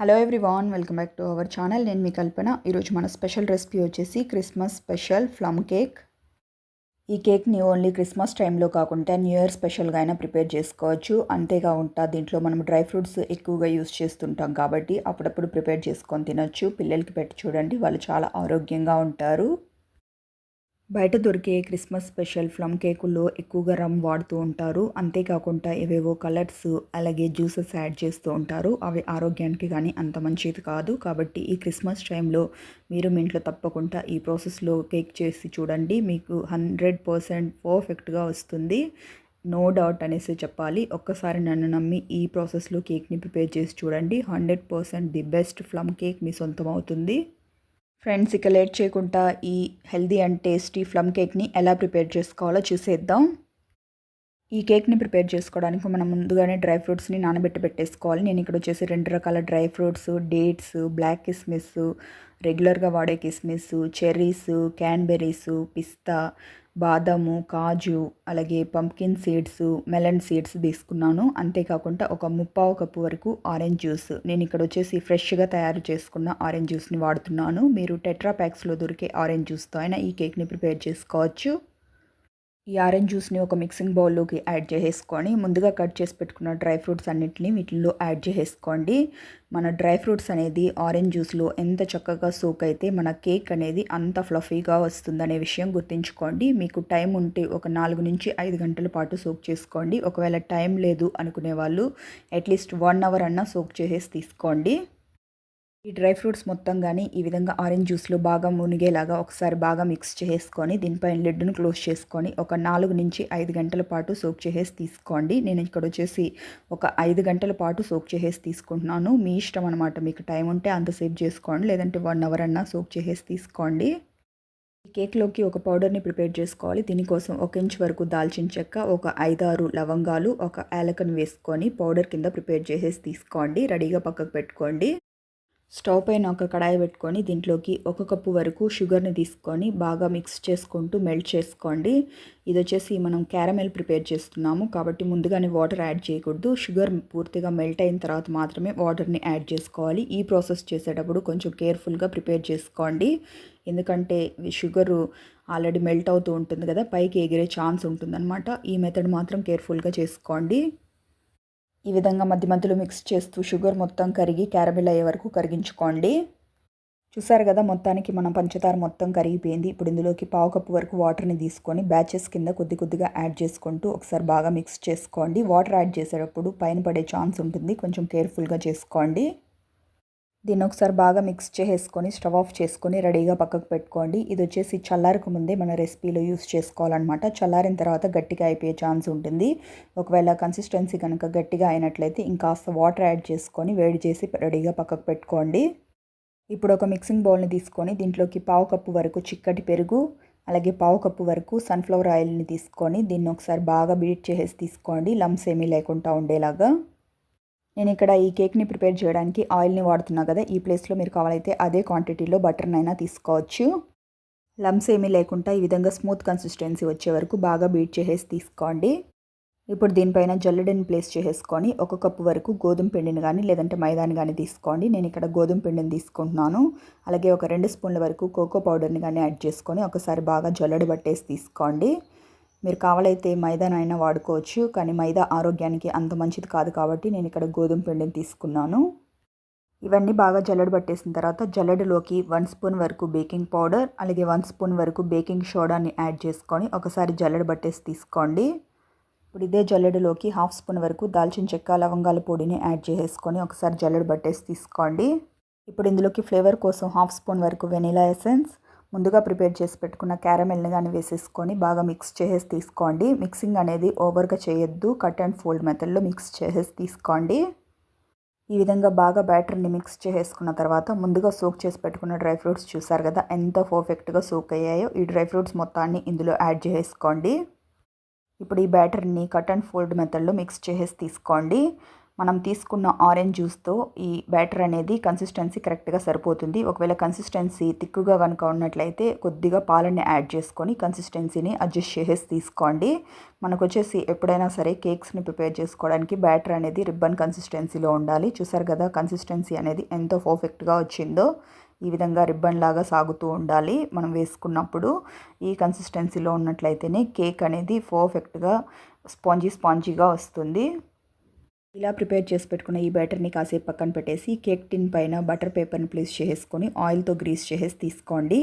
Hello everyone welcome back to our channel నేను మీ కల్పన. ఈరోజు మన స్పెషల్ రెసిపీ వచ్చేసి క్రిస్మస్ స్పెషల్ ఫ్లమ్ కేక్ ఈ కేక్ని ఓన్లీ క్రిస్మస్ టైంలో కాకుండా న్యూ ఇయర్ స్పెషల్గా అయినా ప్రిపేర్ చేసుకోవచ్చు. అంతేకాకుండా దీంట్లో మనం డ్రై ఫ్రూట్స్ ఎక్కువగా యూస్ చేస్తుంటాం కాబట్టి అప్పుడప్పుడు ప్రిపేర్ చేసుకొని తినొచ్చు. పిల్లలకి పెట్టి చూడండి వాళ్ళు చాలా ఆరోగ్యంగా ఉంటారు. బయట దొరికే క్రిస్మస్ స్పెషల్ ఫ్లమ్ కేకుల్లో ఎక్కువగా రమ్ వాడుతూ ఉంటారు. అంతేకాకుండా ఏవేవో కలర్స్ అలాగే జ్యూసెస్ యాడ్ చేస్తూ ఉంటారు. అవి ఆరోగ్యానికి కానీ అంత మంచిది కాదు. కాబట్టి ఈ క్రిస్మస్ టైంలో మీరు మీ ఇంట్లో తప్పకుండా ఈ ప్రాసెస్లో కేక్ చేసి చూడండి. మీకు హండ్రెడ్ పర్సెంట్ పర్ఫెక్ట్గా వస్తుంది. నో డౌట్ అనేసి చెప్పాలి. ఒక్కసారి నన్ను నమ్మి ఈ ప్రాసెస్లో కేక్ని ప్రిపేర్ చేసి చూడండి. Hundred percent the best plum cake మీ సొంతం అవుతుంది. ఫ్రెండ్స్ ఇక లేట్ చేయకుండా ఈ హెల్దీ అండ్ టేస్టీ ఫ్లమ్ కేక్ని ఎలా ప్రిపేర్ చేసుకోవాలో చూసేద్దాం. ఈ కేక్ని ప్రిపేర్ చేసుకోవడానికి మనం ముందుగానే డ్రై ఫ్రూట్స్ని నానబెట్టి పెట్టేసుకోవాలి. నేను ఇక్కడ వచ్చేసి రెండు రకాల డ్రై ఫ్రూట్స్ డేట్స్ బ్లాక్ కిస్మిస్ రెగ్యులర్గా వాడే కిస్మిస్ చెర్రీస్ క్యాన్బెర్రీస్ పిస్తా బాదము కాజు అలాగే పంప్కిన్ సీడ్స్ మెలన్ సీడ్స్ తీసుకున్నాను. అంతేకాకుండా ఒక ముప్పావు కప్పు వరకు ఆరెంజ్ జ్యూస్ నేను ఇక్కడ వచ్చేసి ఫ్రెష్గా తయారు చేసుకున్న ఆరెంజ్ జ్యూస్ని వాడుతున్నాను. మీరు టెట్రా ప్యాక్స్లో దొరికే ఆరెంజ్ జ్యూస్తో అయినా ఈ కేక్ని ప్రిపేర్ చేసుకోవచ్చు. ఈ ఆరెంజ్ జ్యూస్ని ఒక మిక్సింగ్ బౌల్లోకి యాడ్ చేసేసుకొని ముందుగా కట్ చేసి పెట్టుకున్న డ్రై ఫ్రూట్స్ అన్నిటిని వీటిల్లో యాడ్ చేసేసుకోండి. మన డ్రై ఫ్రూట్స్ అనేది ఆరెంజ్ జ్యూస్లో ఎంత చక్కగా సోక్ అయితే మన కేక్ అనేది అంత ఫ్లఫీగా వస్తుందనే విషయం గుర్తుంచుకోండి. మీకు టైం ఉంటే ఒక నాలుగు నుంచి ఐదు గంటల పాటు సోక్ చేసుకోండి. ఒకవేళ టైం లేదు అనుకునే వాళ్ళు అట్లీస్ట్ వన్ అవర్ అన్నా సోక్ చేసేసి తీసుకోండి. ఈ డ్రై ఫ్రూట్స్ మొత్తం కానీ ఈ విధంగా ఆరెంజ్ జ్యూస్లో బాగా మునిగేలాగా ఒకసారి బాగా మిక్స్ చేసుకొని దీనిపైన లిడ్ను క్లోజ్ చేసుకొని ఒక నాలుగు నుంచి ఐదు గంటల పాటు సోక్ చేసేసి తీసుకోండి. నేను ఇక్కడ వచ్చేసి ఒక ఐదు గంటల పాటు సోక్ చేసేసి తీసుకుంటున్నాను. మీ ఇష్టం అనమాట మీకు టైం ఉంటే అంతసేపు చేసుకోండి. లేదంటే వన్ అవర్ అన్నా సోక్ చేసేసి తీసుకోండి. ఈ కేక్లోకి ఒక పౌడర్ని ప్రిపేర్ చేసుకోవాలి. దీనికోసం ఒక ఇంచ్ వరకు దాల్చిన చెక్క ఒక ఐదారు లవంగాలు ఒక యాలకను వేసుకొని పౌడర్ కింద ప్రిపేర్ చేసేసి తీసుకోండి. రెడీగా పక్కకు పెట్టుకోండి. స్టవ్ పైన ఒక కడాయి పెట్టుకొని దీంట్లోకి ఒక కప్పు వరకు షుగర్ని తీసుకొని బాగా మిక్స్ చేసుకుంటూ మెల్ట్ చేసుకోండి. ఇది వచ్చేసి మనం క్యారమెల్ ప్రిపేర్ చేస్తున్నాము కాబట్టి ముందుగానే వాటర్ యాడ్ చేయకూడదు. షుగర్ పూర్తిగా మెల్ట్ అయిన తర్వాత మాత్రమే వాటర్ని యాడ్ చేసుకోవాలి. ఈ ప్రాసెస్ చేసేటప్పుడు కొంచెం కేర్ఫుల్గా ప్రిపేర్ చేసుకోండి. ఎందుకంటే షుగరు ఆల్రెడీ మెల్ట్ అవుతూ ఉంటుంది కదా పైకి ఎగిరే ఛాన్స్ ఉంటుందన్నమాట. ఈ మెథడ్ మాత్రం కేర్ఫుల్గా చేసుకోండి. ఈ విధంగా మధ్య మధ్యలో మిక్స్ చేస్తూ షుగర్ మొత్తం కరిగి క్యారమెల్ అయ్యే వరకు కరిగించుకోండి. చూసారు కదా మొత్తానికి మనం పంచదార మొత్తం కరిగిపోయింది. ఇప్పుడు ఇందులోకి పావు కప్పు వరకు వాటర్ని తీసుకొని బ్యాచెస్ కింద కొద్ది కొద్దిగా యాడ్ చేసుకుంటూ ఒకసారి బాగా మిక్స్ చేసుకోండి. వాటర్ యాడ్ చేసేటప్పుడు పైన పడే ఛాన్స్ ఉంటుంది. కొంచెం కేర్ఫుల్గా చేసుకోండి. దీన్ని ఒకసారి బాగా మిక్స్ చేసుకొని స్టవ్ ఆఫ్ చేసుకొని రెడీగా పక్కకు పెట్టుకోండి. ఇది వచ్చేసి చల్లారకు ముందే మన రెసిపీలో యూస్ చేసుకోవాలన్నమాట. చల్లారిన తర్వాత గట్టిగా అయిపోయే ఛాన్స్ ఉంటుంది. ఒకవేళ కన్సిస్టెన్సీ కనుక గట్టిగా అయినట్లయితే ఇంకాస్త వాటర్ యాడ్ చేసుకొని వేడి చేసి రెడీగా పక్కకు పెట్టుకోండి. ఇప్పుడు ఒక మిక్సింగ్ బౌల్ని తీసుకొని దీంట్లోకి పావు కప్పు వరకు చిక్కటి పెరుగు అలాగే పావు కప్పు వరకు సన్ఫ్లవర్ ఆయిల్ని తీసుకొని దీన్ని ఒకసారి బాగా బీట్ చేసేసి తీసుకోండి. లమ్స్ ఏమీ లేకుండా ఉండేలాగా. నేను ఇక్కడ ఈ కేక్ని ప్రిపేర్ చేయడానికి ఆయిల్ని వాడుతున్నా కదా ఈ ప్లేస్లో మీరు కావాలైతే అదే క్వాంటిటీలో బటర్నైనా తీసుకోవచ్చు. లమ్స్ ఏమీ లేకుండా ఈ విధంగా స్మూత్ కన్సిస్టెన్సీ వచ్చే వరకు బాగా బీట్ చేసేసి తీసుకోండి. ఇప్పుడు దీనిపైన జల్లెడని ప్లేస్ చేసేసుకొని ఒక కప్పు వరకు గోధుమ పిండిని కానీ లేదంటే మైదాని కానీ తీసుకోండి. నేను ఇక్కడ గోధుమ పిండిని తీసుకుంటున్నాను. అలాగే ఒక రెండు స్పూన్ల వరకు కోకో పౌడర్ని కానీ యాడ్ చేసుకొని ఒకసారి బాగా జల్లెడ పట్టేసి తీసుకోండి. మీరు కావాలైతే మైదానైనా వాడుకోవచ్చు కానీ మైదా ఆరోగ్యానికి అంత మంచిది కాదు కాబట్టి నేను ఇక్కడ గోధుమ పిండిని తీసుకున్నాను. ఇవన్నీ బాగా జల్లెడ పట్టేసిన తర్వాత జల్లెడలోకి వన్ స్పూన్ వరకు బేకింగ్ పౌడర్ అలాగే వన్ స్పూన్ వరకు బేకింగ్ సోడాని యాడ్ చేసుకొని ఒకసారి జల్లెడ పట్టేసి తీసుకోండి. ఇప్పుడు ఇదే జల్లెడలోకి హాఫ్ స్పూన్ వరకు దాల్చిన చెక్క లవంగాల పొడిని యాడ్ చేసుకొని ఒకసారి జల్లెడ పట్టేసి తీసుకోండి. ఇప్పుడు ఇందులోకి ఫ్లేవర్ కోసం హాఫ్ స్పూన్ వరకు వెనీలా ఎసెన్స్ ముందుగా ప్రిపేర్ చేసి పెట్టుకున్న క్యారమెల్ని కానీ వేసేసుకొని బాగా మిక్స్ చేసేసి తీసుకోండి. మిక్సింగ్ అనేది ఓవర్గా చేయొద్దు. కట్ అండ్ ఫోల్డ్ మెథడ్లో మిక్స్ చేసేసి తీసుకోండి. ఈ విధంగా బాగా బ్యాటర్ని మిక్స్ చేసేసుకున్న తర్వాత ముందుగా సోక్ చేసి పెట్టుకున్న డ్రై ఫ్రూట్స్ చూసారు కదా ఎంత పర్ఫెక్ట్గా సోక్ అయ్యాయో ఈ డ్రై ఫ్రూట్స్ మొత్తాన్ని ఇందులో యాడ్ చేసుకోండి ఇప్పుడు ఈ బ్యాటర్ని కట్ అండ్ ఫోల్డ్ మెథడ్లో మిక్స్ చేసేసి తీసుకోండి. మనం తీసుకున్న ఆరెంజ్ జ్యూస్తో ఈ బ్యాటర్ అనేది కన్సిస్టెన్సీ కరెక్ట్గా సరిపోతుంది. ఒకవేళ కన్సిస్టెన్సీ తిక్కుగా కనుక ఉన్నట్లయితే కొద్దిగా పాలని యాడ్ చేసుకొని కన్సిస్టెన్సీని అడ్జస్ట్ చేసేసి తీసుకోండి. మనకు వచ్చేసి ఎప్పుడైనా సరే కేక్స్ని ప్రిపేర్ చేసుకోవడానికి బ్యాటర్ అనేది రిబ్బన్ కన్సిస్టెన్సీలో ఉండాలి. చూసారు కదా కన్సిస్టెన్సీ అనేది ఎంతో పర్ఫెక్ట్గా వచ్చిందో ఈ విధంగా రిబ్బన్ లాగా సాగుతూ ఉండాలి. మనం వేసుకున్నప్పుడు ఈ కన్సిస్టెన్సీలో ఉన్నట్లయితేనే కేక్ అనేది పర్ఫెక్ట్గా స్పాంజీ స్పాంజీగా వస్తుంది. ఇలా ప్రిపేర్ చేసి పెట్టుకున్న ఈ బ్యాటర్ని కాసేపు పక్కన పెట్టేసి కేక్ టిన్ పైన బటర్ పేపర్ని ప్లేస్ చేసుకొని ఆయిల్తో గ్రీస్ చేసేసి తీసుకోండి.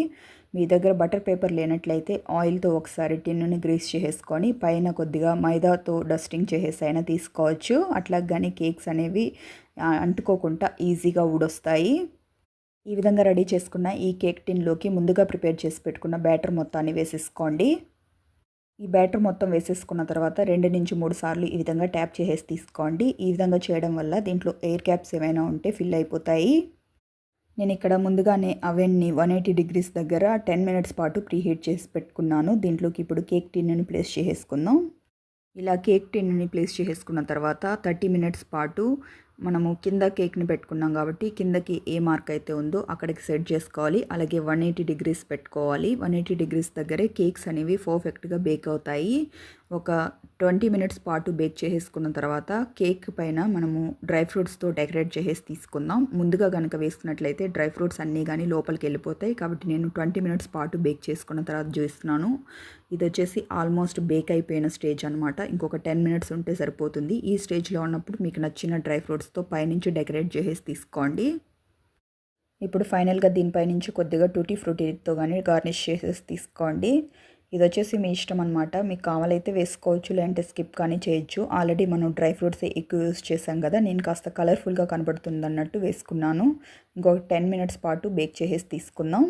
మీ దగ్గర బటర్ పేపర్ లేనట్లయితే ఆయిల్తో ఒకసారి టిన్నుని గ్రీస్ చేసేసుకొని పైన కొద్దిగా మైదాతో డస్టింగ్ చేసేసి అయినా తీసుకోవచ్చు. అట్లా కానీ కేక్స్ అనేవి అంటుకోకుండా ఈజీగా ఊడొస్తాయి. ఈ విధంగా రెడీ చేసుకున్న ఈ కేక్ టిన్లోకి ముందుగా ప్రిపేర్ చేసి పెట్టుకున్న బ్యాటర్ మొత్తాన్ని వేసేసుకోండి. ఈ బ్యాటర్ మొత్తం వేసేసుకున్న తర్వాత రెండు నుంచి మూడు సార్లు ఈ విధంగా ట్యాప్ చేసేసి తీసుకోండి. ఈ విధంగా చేయడం వల్ల దీంట్లో ఎయిర్ క్యాప్స్ ఏమైనా ఉంటే ఫిల్ అయిపోతాయి. నేను ఇక్కడ ముందుగానే అవెన్ని వన్ ఎయిటీ డిగ్రీస్ దగ్గర టెన్ మినిట్స్ పాటు ప్రీహీట్ చేసి పెట్టుకున్నాను. దీంట్లోకి ఇప్పుడు కేక్ టిన్ని ప్లేస్ చేసేసుకుందాం. ఇలా కేక్ టిన్ని ప్లేస్ చేసేసుకున్న తర్వాత థర్టీ మినిట్స్ పాటు మనము కింద కేక్ని పెట్టుకున్నాం కాబట్టి కిందకి ఏ మార్క్ అయితే ఉందో అక్కడికి సెట్ చేసుకోవాలి. అలాగే వన్ ఎయిటీ డిగ్రీస్ పెట్టుకోవాలి. వన్ ఎయిటీ డిగ్రీస్ దగ్గరే కేక్స్ అనేవి పర్ఫెక్ట్గా బేక్ అవుతాయి. ఒక ట్వంటీ మినిట్స్ పాటు బేక్ చేసేసుకున్న తర్వాత కేక్ పైన మనము డ్రై ఫ్రూట్స్తో డెకరేట్ చేసేసి తీసుకుందాం. ముందుగా కనుక వేసుకున్నట్లయితే డ్రై ఫ్రూట్స్ అన్నీ కానీ లోపలికి వెళ్ళిపోతాయి. కాబట్టి నేను ట్వంటీ మినిట్స్ పాటు బేక్ చేసుకున్న తర్వాత చూస్తున్నాను ఇది వచ్చేసి ఆల్మోస్ట్ బేక్ అయిపోయిన స్టేజ్ అనమాట ఇంకొక టెన్ మినిట్స్ ఉంటే సరిపోతుంది. ఈ స్టేజ్లో ఉన్నప్పుడు మీకు నచ్చిన డ్రై ఫ్రూట్స్తో పైనుంచి డెకరేట్ చేసేసి తీసుకోండి. ఇప్పుడు ఫైనల్గా దీనిపైనుంచి కొద్దిగా టూటీ ఫ్రూటీతో కానీ గార్నిష్ చేసేసి తీసుకోండి. ఇది వచ్చేసి మీ ఇష్టం అనమాట మీకు కావాలైతే వేసుకోవచ్చు లేదంటే స్కిప్ కానీ చేయొచ్చు. ఆల్రెడీ మనం డ్రై ఫ్రూట్స్ ఎక్కువ యూస్ చేసాం కదా నేను కాస్త కలర్ఫుల్గా కనబడుతుంది అన్నట్టు వేసుకున్నాను. ఇంకొక టెన్ మినిట్స్ పాటు బేక్ చేసేసి తీసుకుందాం.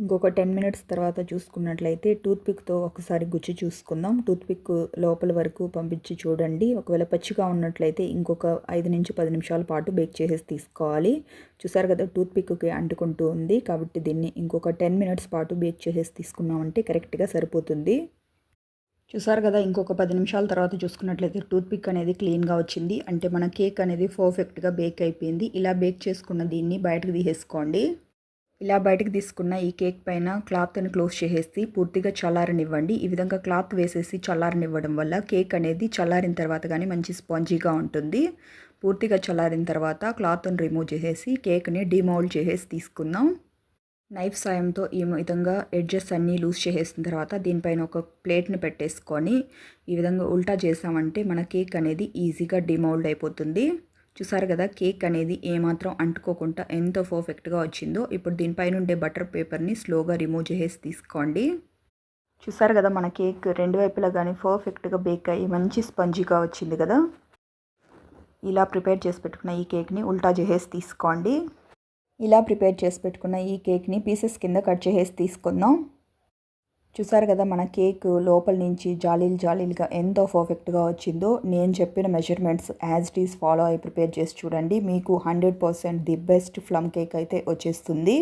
ఇంకొక టెన్ మినిట్స్ తర్వాత చూసుకున్నట్లయితే టూత్పిక్తో ఒకసారి గుచ్చి చూసుకుందాం. టూత్పిక్ లోపల వరకు పంపించి చూడండి. ఒకవేళ పచ్చిగా ఉన్నట్లయితే ఇంకొక ఐదు నుంచి పది నిమిషాల పాటు బేక్ చేసేసి తీసుకోవాలి. చూసారు కదా టూత్పిక్కి అంటుకుంటూ ఉంది. కాబట్టి దీన్ని ఇంకొక టెన్ మినిట్స్ పాటు బేక్ చేసేసి తీసుకున్నామంటే కరెక్ట్గా సరిపోతుంది. చూసారు కదా ఇంకొక పది నిమిషాల తర్వాత చూసుకున్నట్లయితే టూత్పిక్ అనేది క్లీన్గా వచ్చింది. అంటే మన కేక్ అనేది పర్ఫెక్ట్గా బేక్ అయిపోయింది. ఇలా బేక్ చేసుకున్న దీన్ని బయటకు తీసేసుకోండి. ఇలా బయటకు తీసుకున్న ఈ కేక్ పైన క్లాత్ని క్లోజ్ చేసేసి పూర్తిగా చల్లారనివ్వండి. ఈ విధంగా క్లాత్ వేసేసి చల్లారనివ్వడం వల్ల కేక్ అనేది చల్లారిన తర్వాత కానీ మంచి స్పాంజీగా ఉంటుంది. పూర్తిగా చల్లారిన తర్వాత క్లాత్ని రిమూవ్ చేసేసి కేక్ని డిమౌల్డ్ చేసేసి తీసుకుందాం. నైఫ్ సాయంతో ఈ విధంగా ఎడ్జెస్ అన్నీ లూజ్ చేసేసిన తర్వాత దీనిపైన ఒక ప్లేట్ని పెట్టేసుకొని ఈ విధంగా ఉల్టా చేసామంటే మన కేక్ అనేది ఈజీగా డిమౌల్డ్ అయిపోతుంది. చూసారు కదా కేక్ అనేది ఏమాత్రం అంటుకోకుండా ఎంతో పర్ఫెక్ట్గా వచ్చిందో. ఇప్పుడు దీనిపైన ఉండే బటర్ పేపర్ని స్లోగా రిమూవ్ చేసేసి తీసుకోండి. చూసారు కదా మన కేక్ రెండు వైపులా కానీ పర్ఫెక్ట్గా బేక్ అయ్యి మంచి స్పంజీగా వచ్చింది కదా. ఇలా ప్రిపేర్ చేసి పెట్టుకున్న ఈ కేక్ని ఉల్టా చేసేసి తీసుకోండి. ఇలా ప్రిపేర్ చేసి పెట్టుకున్న ఈ కేక్ని పీసెస్ కింద కట్ చేసేసి తీసుకుందాం. చూసారు కదా మన కేక్ లోపల నుంచి జాలీలు జాలీలుగా ఎంతో పర్ఫెక్ట్గా వచ్చిందో నేను చెప్పిన measurements as it is follow అయి ప్రిపేర్ చేసి చూడండి. మీకు hundred percent the best plum cake అయితే వచ్చేస్తుంది.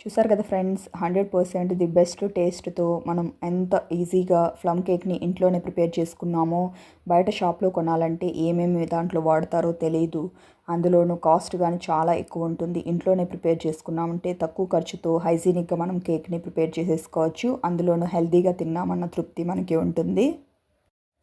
చూసారు కదా friends hundred percent the best టేస్ట్తో మనం ఎంత ఈజీగా ఫ్లమ్ కేక్ని ఇంట్లోనే ప్రిపేర్ చేసుకున్నామో బయట షాప్లో కొనాలంటే ఏమేమి దాంట్లో వాడతారో తెలియదు అందులోనూ కాస్ట్ కానీ చాలా ఎక్కువ ఉంటుంది. ఇంట్లోనే ప్రిపేర్ చేసుకున్నామంటే తక్కువ ఖర్చుతో హైజీనిక్గా మనం కేక్ని ప్రిపేర్ చేసేసుకోవచ్చు. అందులోనూ హెల్తీగా తిన్నామన్న తృప్తి మనకి ఉంటుంది.